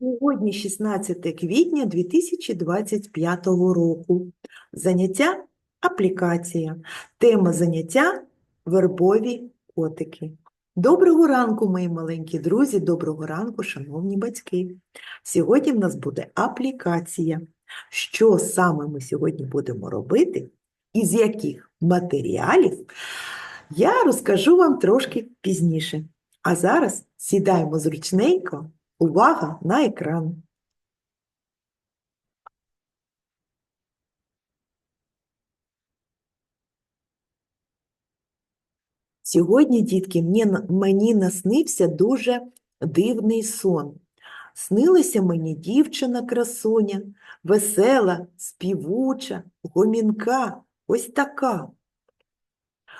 Сьогодні 16 квітня 2025 року. Заняття аплікація. Тема заняття вербові котики. Доброго ранку, мої маленькі друзі, доброго ранку, шановні батьки. Сьогодні в нас буде аплікація. Що саме ми сьогодні будемо робити, і з яких матеріалів, я розкажу вам трошки пізніше. А зараз сідаємо зручненько. Увага на екран. Сьогодні, дітки, мені, наснився дуже дивний сон. Снилася мені дівчина-красуня, весела, співуча, гомінка, ось така.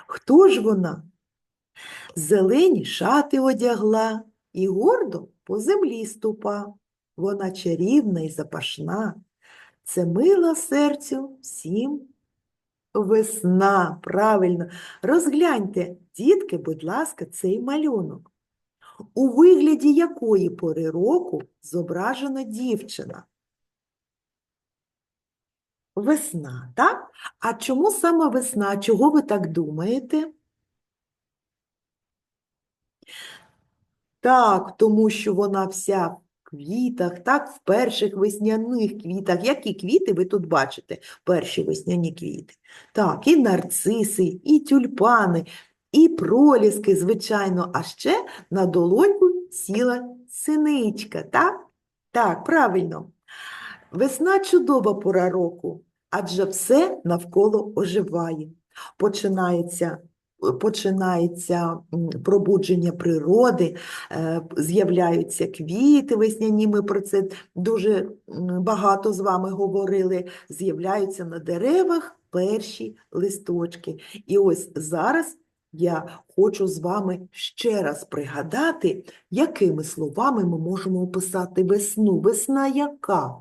Хто ж вона? Зелені шати одягла і гордо по землі ступа. Вона чарівна і запашна. Це мила серцю всім весна. Правильно. Розгляньте, дітки, будь ласка, цей малюнок. У вигляді якої пори року зображена дівчина? Весна, так? А чому саме весна? Чого ви так думаєте? Так, тому що вона вся в квітах, так, в перших весняних квітах. Які квіти ви тут бачите? Перші весняні квіти. Так, і нарциси, і тюльпани, і проліски, звичайно, а ще на долоньку сіла синичка, так? Так, правильно. Весна чудова пора року, адже все навколо оживає. Починається починається пробудження природи, е, з'являються квіти весняні, ми про це дуже багато з вами говорили, з'являються на деревах перші листочки. І ось зараз я хочу з вами ще раз пригадати, якими словами ми можемо описати весну. Весна яка?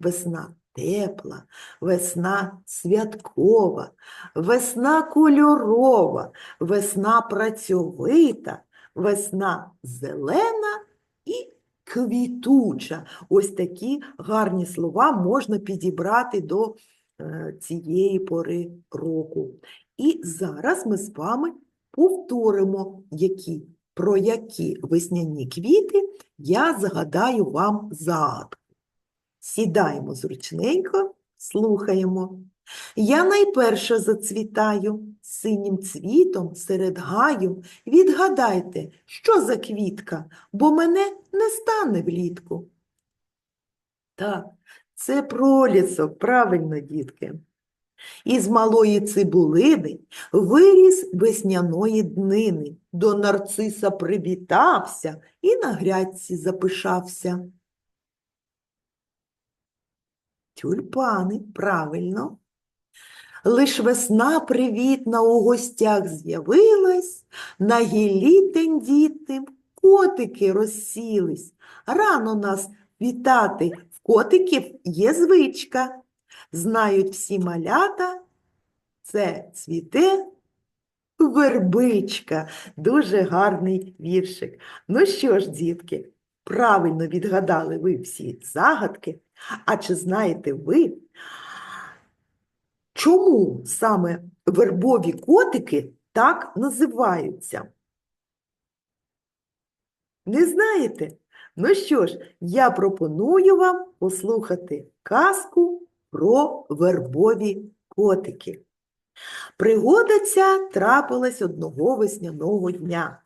Весна тепла, весна святкова, весна кольорова, весна працьовита, весна зелена і квітуча. Ось такі гарні слова можна підібрати до е, цієї пори року. І зараз ми з вами повторимо, які, про які весняні квіти я загадаю вам загадку. Сідаємо зручненько, слухаємо. Я найперше зацвітаю синім цвітом серед гаю. Відгадайте, що за квітка, бо мене не стане влітку. Так, це пролісок, правильно, дітки. Із малої цибулини виріс весняної днини, до нарциса привітався і на грядці запишався. Тюльпани, правильно. Лиш весна привітна у гостях з'явилась, на гіллі тендітним котики розсілись. Рано нас вітати, в котиків є звичка. Знають всі малята, це цвіте вербичка. Дуже гарний віршик. Ну що ж, дітки, правильно відгадали ви всі загадки. А чи знаєте ви, чому саме вербові котики так називаються? Не знаєте? Ну що ж, я пропоную вам послухати казку про вербові котики. Пригода ця трапилась одного весняного дня.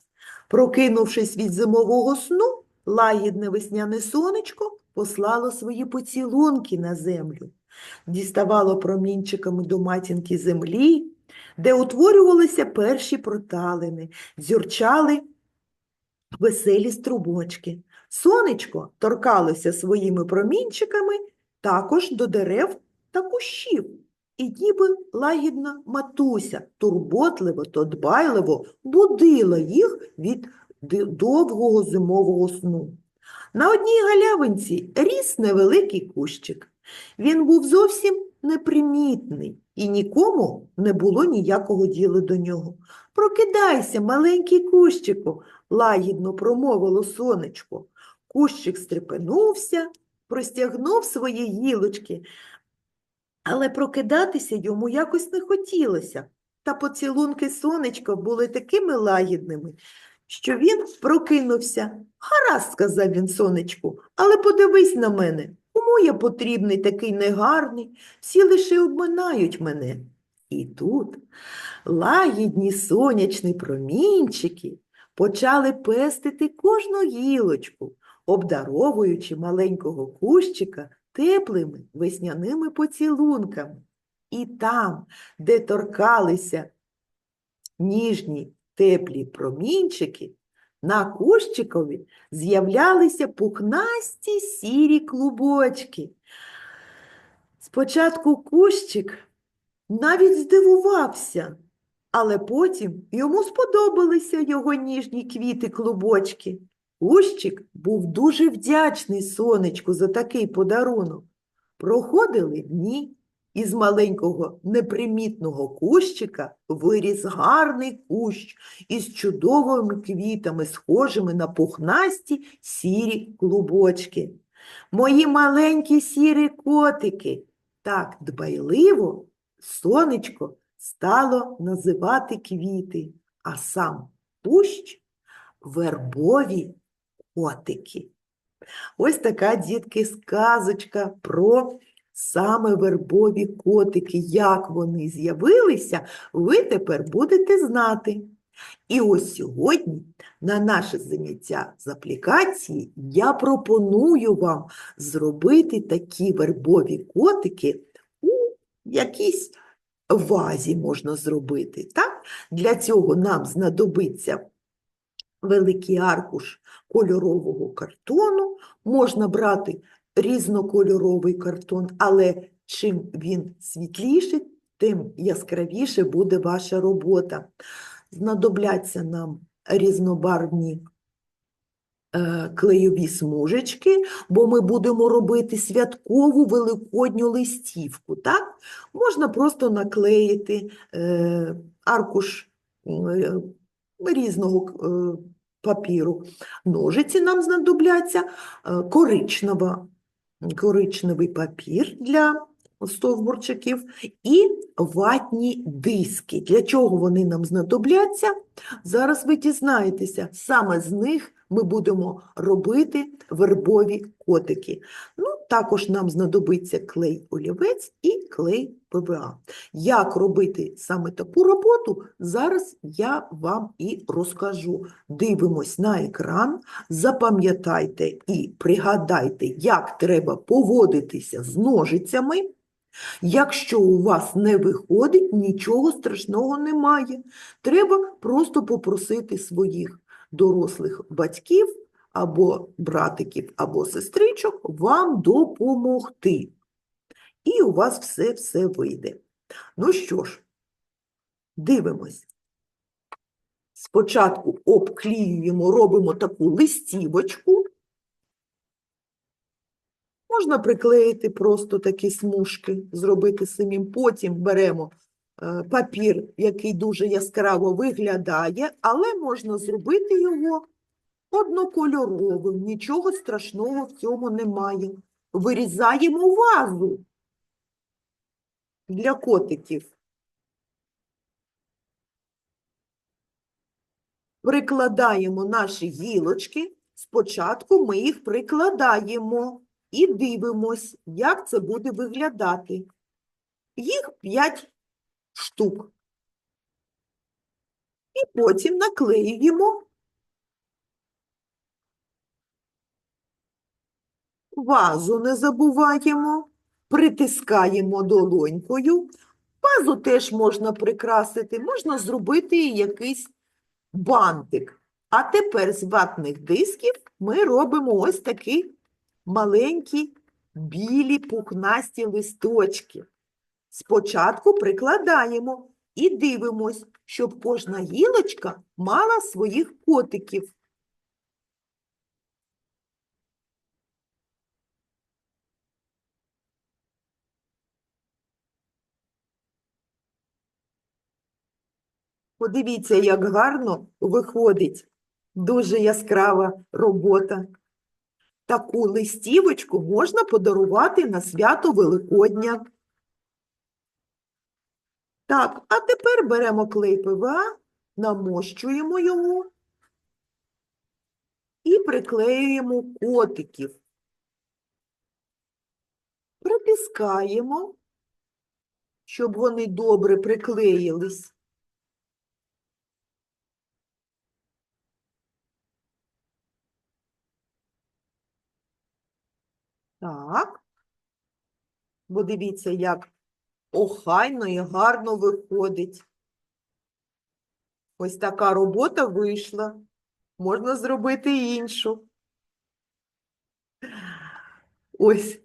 Прокинувшись від зимового сну, лагідне весняне сонечко послало свої поцілунки на землю, діставало промінчиками до матінки землі, де утворювалися перші проталини, дзюрчали веселі струбочки. Сонечко торкалося своїми промінчиками також до дерев та кущів. І ніби лагідна матуся турботливо та дбайливо будила їх від довгого зимового сну. На одній галявинці ріс невеликий кущик. Він був зовсім непримітний, і нікому не було ніякого діла до нього. Прокидайся, маленький кущику, лагідно промовило сонечко. Кущик стрепенувся, простягнув свої гілочки, але прокидатися йому якось не хотілося. Та поцілунки сонечка були такими лагідними, що він прокинувся. Гаразд, сказав він сонечку, але подивись на мене. Кому я потрібний такий негарний? Всі лише обминають мене. І тут лагідні сонячні промінчики почали пестити кожну гілочку, обдаровуючи маленького кущика теплими весняними поцілунками. І там, де торкалися ніжні теплі промінчики, на кущикові з'являлися пухнасті сірі клубочки. Спочатку кущик навіть здивувався, але потім йому сподобалися його ніжні квіти-клубочки. Кущик був дуже вдячний сонечку за такий подарунок. Проходили дні, і з маленького непримітного кущика виріс гарний кущ із чудовими квітами, схожими на пухнасті сірі клубочки. Мої маленькі сірі котики. Так дбайливо сонечко стало називати квіти, а сам кущ вербові котики. Ось така, дітки, сказочка про саме вербові котики. Як вони з'явилися, ви тепер будете знати. І ось сьогодні на наше заняття з аплікації я пропоную вам зробити такі вербові котики у якійсь вазі можна зробити. Так? Для цього нам знадобиться великий аркуш кольорового картону. Можна брати різнокольоровий картон, але чим він світліший, тим яскравіше буде ваша робота. Знадобляться нам різнобарвні е, клейові смужечки, бо ми будемо робити святкову великодню листівку. Так? Можна просто наклеїти е, аркуш е, різного папіру. Ножиці нам знадобляться коричнева, коричневий папір для стовбурчиків і ватні диски. Для чого вони нам знадобляться? Зараз ви дізнаєтеся, саме з них ми будемо робити вербові котики. Ну, також нам знадобиться клей олівець і клей ПВА. Як робити саме таку роботу, зараз я вам і розкажу. Дивимось на екран, запам'ятайте і пригадайте, як треба поводитися з ножицями. Якщо у вас не виходить, нічого страшного немає. Треба просто попросити своїх дорослих батьків або братиків, або сестричок вам допомогти. І у вас все-все вийде. Ну що ж, дивимось. Спочатку обклеюємо, робимо таку листівочку. Можна приклеїти просто такі смужки, зробити самим. Потім беремо папір, який дуже яскраво виглядає, але можна зробити його однокольоровим. Нічого страшного в цьому немає. Вирізаємо вазу для котиків. Прикладаємо наші гілочки. Спочатку ми їх прикладаємо і дивимось, як це буде виглядати. Їх 5 штук. І потім наклеюємо вазу не забуваємо, притискаємо долонькою. Вазу теж можна прикрасити, можна зробити якийсь бантик. А тепер з ватних дисків ми робимо ось такі маленькі білі пухнасті листочки. Спочатку прикладаємо і дивимось, щоб кожна гілочка мала своїх котиків. Подивіться, як гарно виходить. Дуже яскрава робота. таку листівочку можна подарувати на свято Великодня. Так, а тепер беремо клей ПВА, намощуємо його і приклеюємо котиків. Притискаємо, щоб вони добре приклеїлись. Так. Бо дивіться, як охайно і гарно виходить. Ось така робота вийшла. Можна зробити іншу. Ось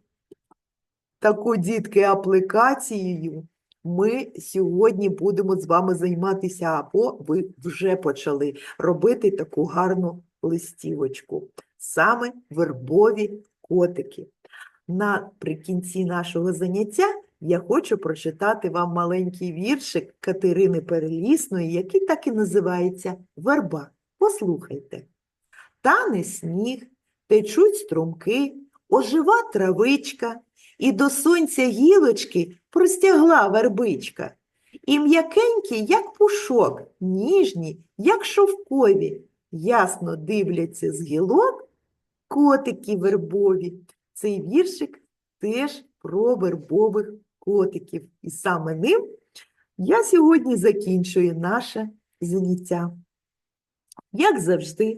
таку, дітки, аплікацією ми сьогодні будемо з вами займатися, або ви вже почали робити таку гарну листівочку. Саме вербові котики. Наприкінці нашого заняття я хочу прочитати вам маленький віршик Катерини Перелісної, який так і називається Верба. Послухайте. Тане сніг, течуть струмки, ожива травичка, і до сонця гілочки простягла вербичка. І м'якенькі, як пушок, ніжні, як шовкові, ясно дивляться з гілок котики вербові. Цей віршик теж про вербових котиків. І саме ним я сьогодні закінчую наше заняття. Як завжди,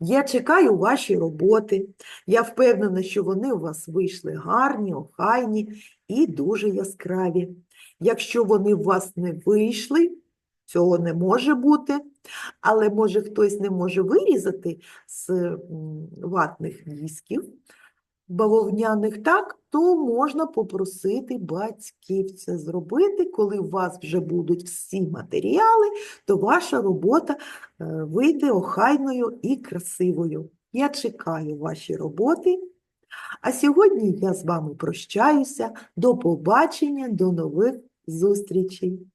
я чекаю ваші роботи. Я впевнена, що вони у вас вийшли гарні, охайні і дуже яскраві. Якщо вони у вас не вийшли, цього не може бути, але може хтось не може вирізати з ватних дисків, бавовняних так, то можна попросити батьків це зробити. Коли у вас вже будуть всі матеріали, то ваша робота е, вийде охайною і красивою. Я чекаю ваші роботи. А сьогодні я з вами прощаюся. До побачення, до нових зустрічей.